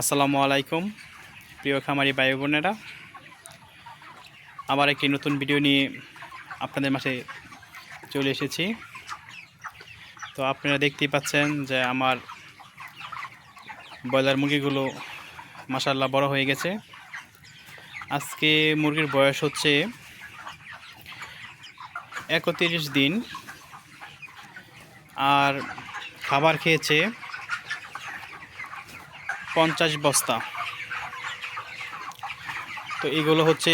আসসালামু আলাইকুম, প্রিয় খামারি ভাই বোনেরা। আবার একটি নতুন ভিডিও নিয়ে আপনাদের মাঝে চলে এসেছি। তো আপনারা দেখতেই পাচ্ছেন যে আমার ব্রয়লার মুরগিগুলো মাসাল্লাহ বড় হয়ে গেছে। আজকে মুরগির বয়স হচ্ছে একত্রিশ দিন, আর খাবার খেয়েছে পঞ্চাশ বস্তা। তো এগুলো হচ্ছে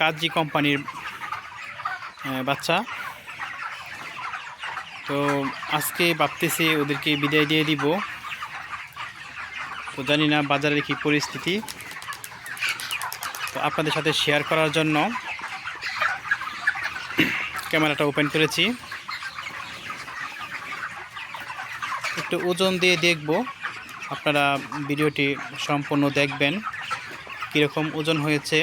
কাজী কোম্পানির বাচ্চা। তো আজকে ভাবতেছি ওদেরকে বিদায় দিয়ে দিব। তো জানি না বাজারের কি পরিস্থিতি। তো আপনাদের সাথে শেয়ার করার জন্য ক্যামেরাটা ওপেন করেছি। একটু ওজন দিয়ে দেখব। আপনারা ভিডিওটি সম্পূর্ণ দেখবেন। কীরকম ওজন হয়েছে?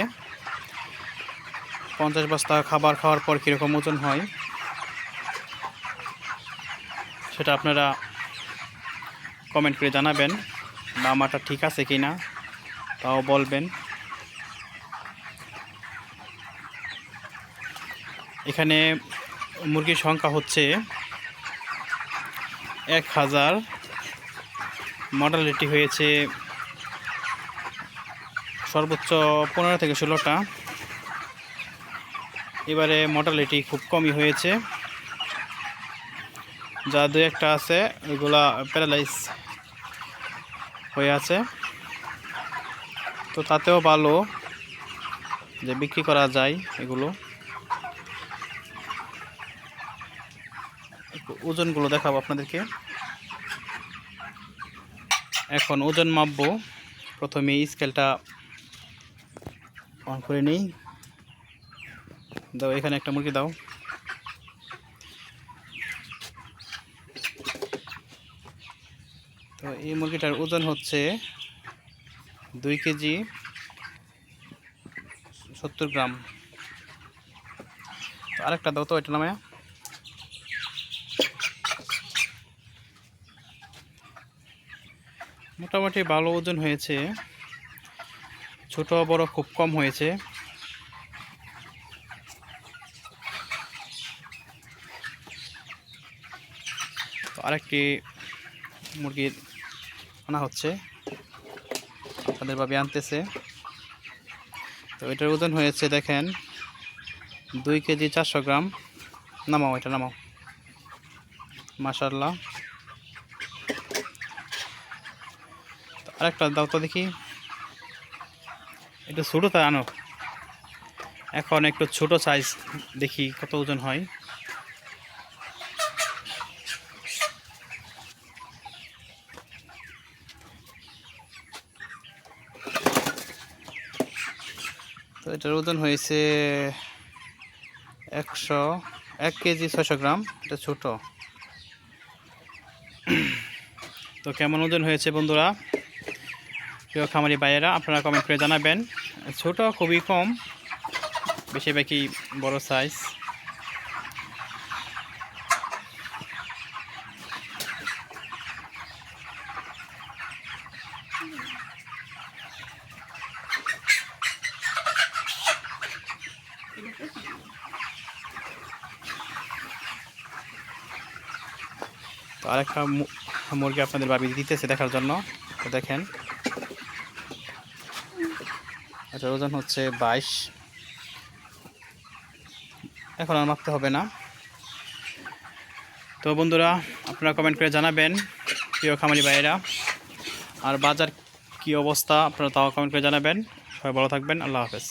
পঞ্চাশ বস্তা খাবার খাওয়ার পর কীরকম ওজন হয়? সেটা আপনারা কমেন্ট করে জানাবেন আমারটা ঠিক আছে কি না তাও বলবেন। এখানে মুরগির সংখ্যা হচ্ছে এক হাজার মডালিটি হয়েছে সর্বোচ্চ পনেরো থেকে ষোলোটা। এবারে মডালিটি খুব কমই হয়েছে। যা দু একটা আছে, ওইগুলা প্যারালাইজ হয়ে আছে। তো তাতেও ভালো যে বিক্রি করা যায় এগুলো। ওজনগুলো দেখাবো আপনাদেরকে। এখন ওজন মাপবো। প্রথমে স্কেলটা অন করে নিই। দাও, এখানে একটা মুরগি দাও। তো এই মুরগিটার ওজন হচ্ছে দুই কেজি সত্তর গ্রাম। আরেকটা দাও তো, এটা নামায়া। মোটামুটি ভালো ওজন হয়েছে। ছোট বড় খুব কম হয়েছে। তো আরেকটি মুরগির আনা হচ্ছে। আপনাদের ভাবে আনতেছে। তো এটার ওজন হয়েছে দেখেন, দুই কেজি চারশো গ্রাম। নামাও এটা, নামাও। মাশাল্লাহ আরেকটা দাও তো দেখি। একটু ছোটোটা আনো। এখন একটু ছোট সাইজ দেখি কত ওজন হয়। তো এটার ওজন হয়েছে একশো, এক কেজি ছশো গ্রাম, এটা ছোট। তো কেমন ওজন হয়েছে বন্ধুরা? প্রিয় খামারি ভাইয়েরা, আপনারা কমেন্ট করে জানাবেন। ছোট, খুবই কম, বেশিরভাগই বড় সাইজ তো আরেকটা মুরগি আপনাদের ভাবি দিতেছে দেখার জন্য। দেখেন। এটার ওজন হচ্ছে বাইশ। এখন আর মাপতে হবে না। তো বন্ধুরা, আপনারা কমেন্ট করে জানাবেন, প্রিয় খামারি ভাইয়েরা। আর বাজার কি অবস্থা, আপনারা তাও কমেন্ট করে জানাবেন। সবাই ভালো থাকবেন, আল্লাহ হাফেজ।